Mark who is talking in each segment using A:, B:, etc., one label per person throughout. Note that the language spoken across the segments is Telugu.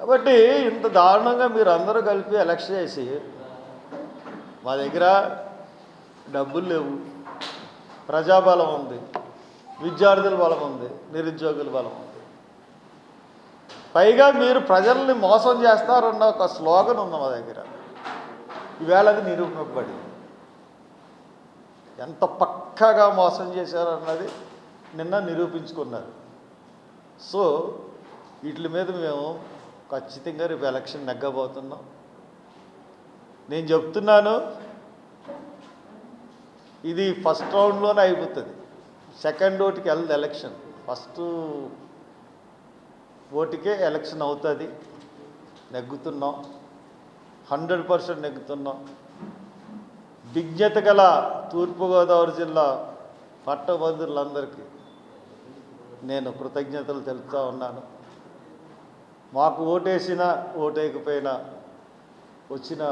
A: కాబట్టి ఇంత దారుణంగా మీరు అందరూ కలిపి ఎలక్షన్ చేసి మా దగ్గర డబ్బులు లేవు ప్రజాబలం ఉంది విద్యార్థుల బలం ఉంది నిరుద్యోగుల బలం ఉంది. పైగా మీరు ప్రజల్ని మోసం చేస్తారన్న ఒక స్లోగన్ ఉంది మా దగ్గర. ఈవేళ అది నిరూపింపబడింది ఎంత పక్కాగా మోసం చేశారన్నది నిన్న నిరూపించుకున్నారు. సో వీటి మీద మేము ఖచ్చితంగా రేపు ఎలక్షన్ నెగ్గబోతున్నాం. నేను చెప్తున్నాను ఇది ఫస్ట్ రౌండ్లోనే అయిపోతుంది. సెకండ్ ఓటుకి వెళ్ళదు ఎలక్షన్. ఫస్ట్ ఓటుకే ఎలక్షన్ అవుతుంది. నెగ్గుతున్నాం. హండ్రెడ్ పర్సెంట్ నెగ్గుతున్నాం. విజ్ఞత గల తూర్పుగోదావరి జిల్లా పట్టభద్రులందరికీ నేను కృతజ్ఞతలు తెలుపుతా ఉన్నాను. మాకు ఓటేసినా ఓటేయకపోయినా వచ్చిన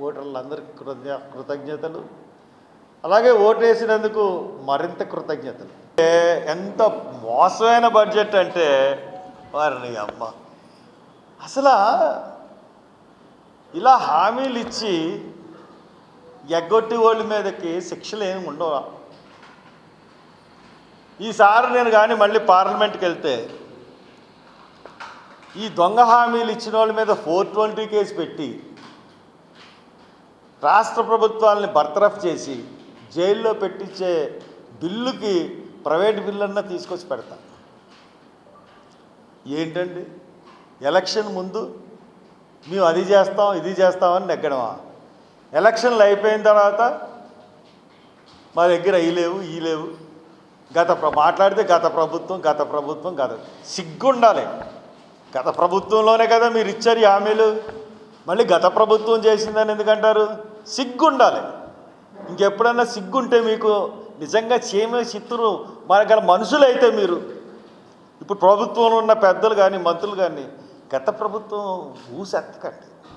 A: ఓటర్లందరికీ కృతజ్ఞ కృతజ్ఞతలు. అలాగే ఓటేసినందుకు మరింత కృతజ్ఞతలు. ఎంత మోసమైన బడ్జెట్ అంటే వారిని అమ్మ. అసలు ఇలా హామీలు ఇచ్చి ఎగ్గొట్టి వాళ్ళ మీదకి శిక్షలు ఏమి ఉండవు? ఈసారి నేను కానీ మళ్ళీ పార్లమెంట్కి వెళ్తే ఈ దొంగ హామీలు ఇచ్చిన వాళ్ళ మీద ఫోర్ ట్వంటీ కేసు పెట్టి రాష్ట్ర ప్రభుత్వాలని బర్తరఫ్ చేసి జైల్లో పెట్టించే బిల్లుకి ప్రైవేట్ బిల్లన్నా తీసుకొచ్చి పెడతా. ఏంటండి? ఎలక్షన్ ముందు మేము అది చేస్తాం ఇది చేస్తామని నెగ్గడమా? ఎలక్షన్లు అయిపోయిన తర్వాత మా దగ్గర అవి లేవు ఈ లేవు. గత ప్ర మాట్లాడితే గత ప్రభుత్వం గత ప్రభుత్వం గత సిగ్గుండాలి. గత ప్రభుత్వంలోనే కదా మీరు ఇచ్చారు హామీలు. మళ్ళీ గత ప్రభుత్వం చేసిందని ఎందుకంటారు? సిగ్గుండాలి. ఇంకెప్పుడన్నా సిగ్గుంటే మీకు నిజంగా చేమే చిత్తురు మన గల మనుషులైతే మీరు. ఇప్పుడు ప్రభుత్వంలో ఉన్న పెద్దలు కానీ మంత్రులు కానీ గత ప్రభుత్వం ఊసెత్తకండి.